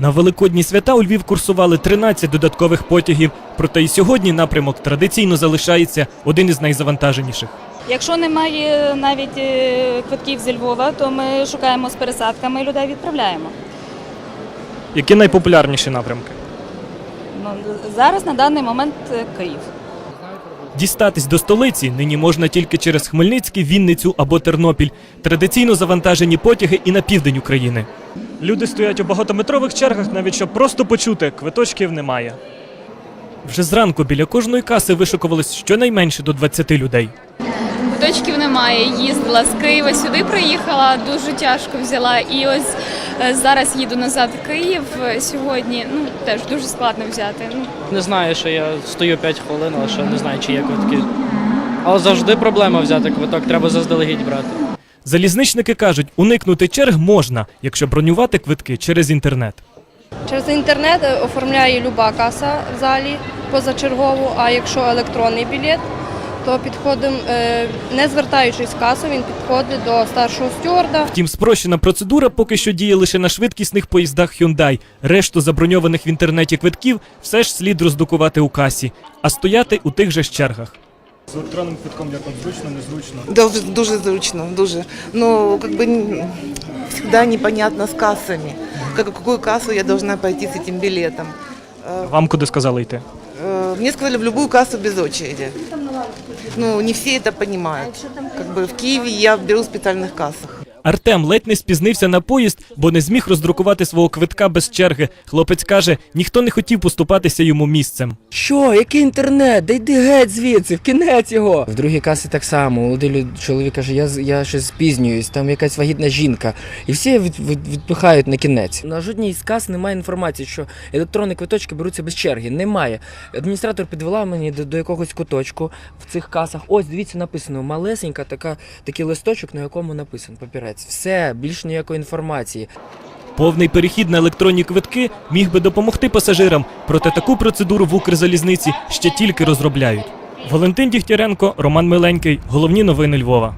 На великодні свята у Львів курсували 13 додаткових потягів. Проте і сьогодні напрямок традиційно залишається один із найзавантаженіших. Якщо немає навіть е, квитків зі Львова, то ми шукаємо з пересадками і людей відправляємо. Які найпопулярніші напрямки? Ну, зараз на даний момент е, Київ. Дістатись до столиці нині можна тільки через Хмельницький, Вінницю або Тернопіль. Традиційно завантажені потяги і на південь України. Люди стоять у багатометрових чергах, навіть щоб просто почути, квиточків немає. Вже зранку біля кожної каси вишукувалось щонайменше до 20 людей. Квиточків немає. Їздила з Києва сюди, приїхала, дуже тяжко взяла. І ось е, зараз їду назад в Київ сьогодні. Ну теж дуже складно взяти. Ну Не знаю, що я стою 5 хвилин, але ще не знаю, чи є квитки. Але завжди проблема взяти квиток, треба заздалегідь брати. Залізничники кажуть, уникнути черг можна, якщо бронювати квитки через інтернет. Через інтернет оформляє люба каса в залі позачергову, а якщо електронний білет, то підходимо, е, не звертаючись в касу, він підходить до старшого стюарда. Втім, спрощена процедура поки що діє лише на швидкісних поїздах Hyundai. Решту заброньованих в інтернеті квитків все ж слід роздукувати у касі, а стояти у тих же ж чергах. З електронним квитком як вам зручно, незручно. Дуже, дуже зручно, дуже. Ну, как бы н- всегда непонятно с кассами. Как, в какую кассу я должна пойти с этим билетом. Вам куди сказали йти? Э, Мне сказали в любую кассу без очереди. Ну, не все это понимают. Как бы в Киеве я беру в специальных кассах. Артем ледь не спізнився на поїзд, бо не зміг роздрукувати свого квитка без черги. Хлопець каже, ніхто не хотів поступатися йому місцем. Що? Який інтернет? Да йди геть звідси, в кінець його. В другій касі так само. Молодий чоловік каже, я, з- я щось спізнююсь, там якась вагітна жінка. І всі від, від, відпихають на кінець. На жодній з кас немає інформації, що електронні квиточки беруться без черги. Немає. Адміністратор підвела мені до, до якогось куточку в цих касах. Ось, дивіться, написано малесенька така, такий листочок, на якому написано папірець. Все, більш ніякої інформації. Повний перехід на електронні квитки міг би допомогти пасажирам, проте таку процедуру в Укрзалізниці ще тільки розробляють. Валентин Дігтяренко, Роман Миленький. Головні новини Львова.